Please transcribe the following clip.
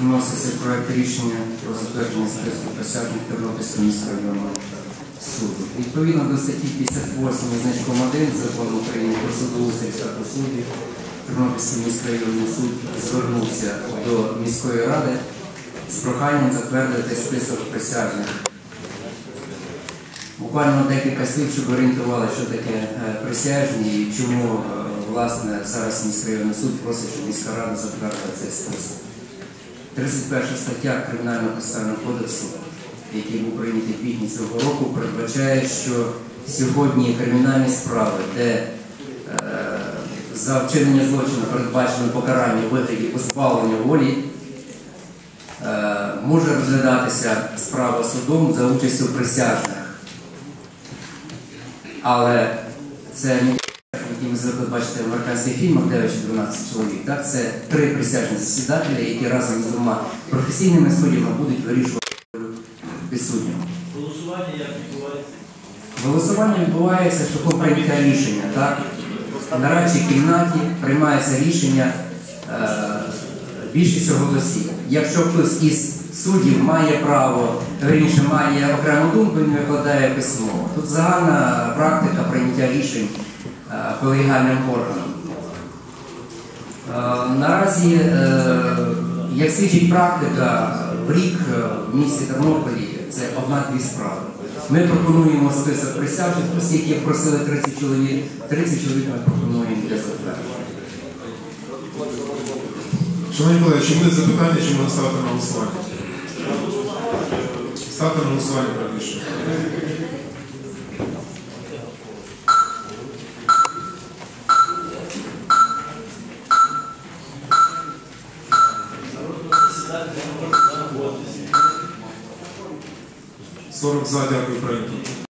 вноситься проект рішення про затвердження списку присяжних Тернопільського міського районного суду. Відповідно до статті 58 значком 1 закону України про судоустрій статус суддів, Тернопільський міськрайонний суд звернувся до міської ради з проханням затвердити список присяжних. Буквально декілька слів, щоб орієнтували, що таке е, присяжні і чому е, власне зараз міськрайонний суд просить, щоб міська рада затвердила цей список. 31 стаття Кримінального процесуального кодексу, який був прийнятий в квітні цього року, передбачає, що сьогодні кримінальні справи, де е, за вчинення злочину передбачено покарання вигляді позбавлення волі, е, може розглядатися справа судом за участю присяжних. Але це не які ви звикли бачити в американських фільмах 9 чи 12 чоловік. Так? Це три присяжні засідателі, які разом з двома професійними суддями будуть вирішувати підсуднього. Голосування як відбувається? Голосування відбувається шляхом прийняття рішення. Так? В нарадчій кімнаті приймається рішення е, більшістю голосів. Якщо хтось із суддів має право, верніше має окрему думку, він викладає письмо. Тут загальна практика прийняття рішень е, колегіальним органом. Е, Наразі, е, як свідчить практика, в рік в місті Тернополі це одна-дві справи. Ми пропонуємо список присяжних, оскільки просили 30 чоловік, 30 чоловік ми пропонуємо для затвердження. Шановні колеги, чи буде запитання, чи можна ставити на голосування? Ставте на голосування знаходитися. 40 за, дякую, прийнято.